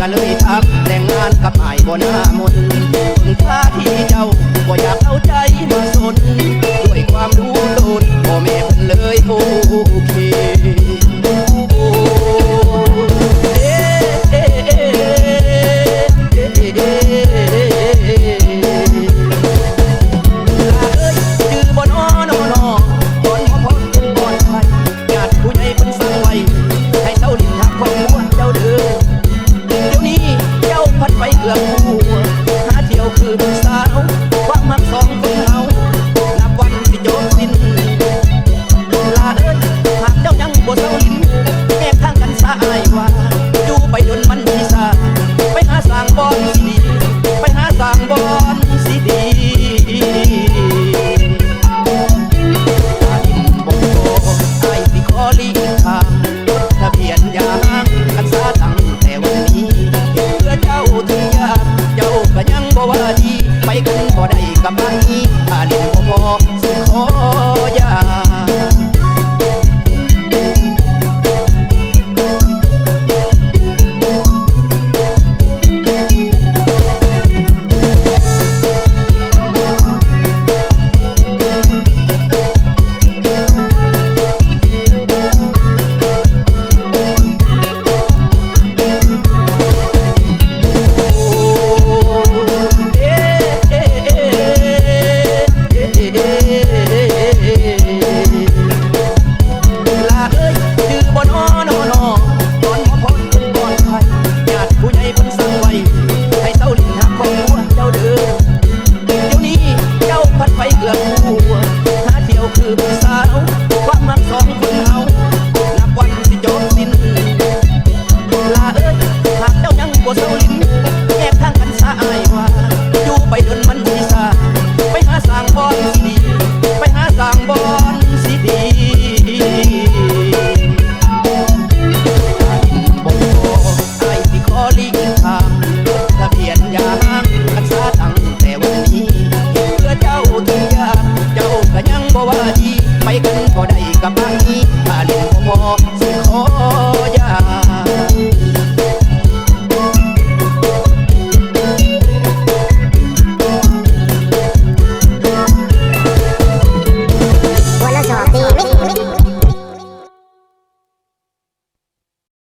ก็เลยทักแต่งงานกับไอ้บ่หน้ามนคุณค่าที่เจ้าบ่อยากเอาใจมา กันบ่ได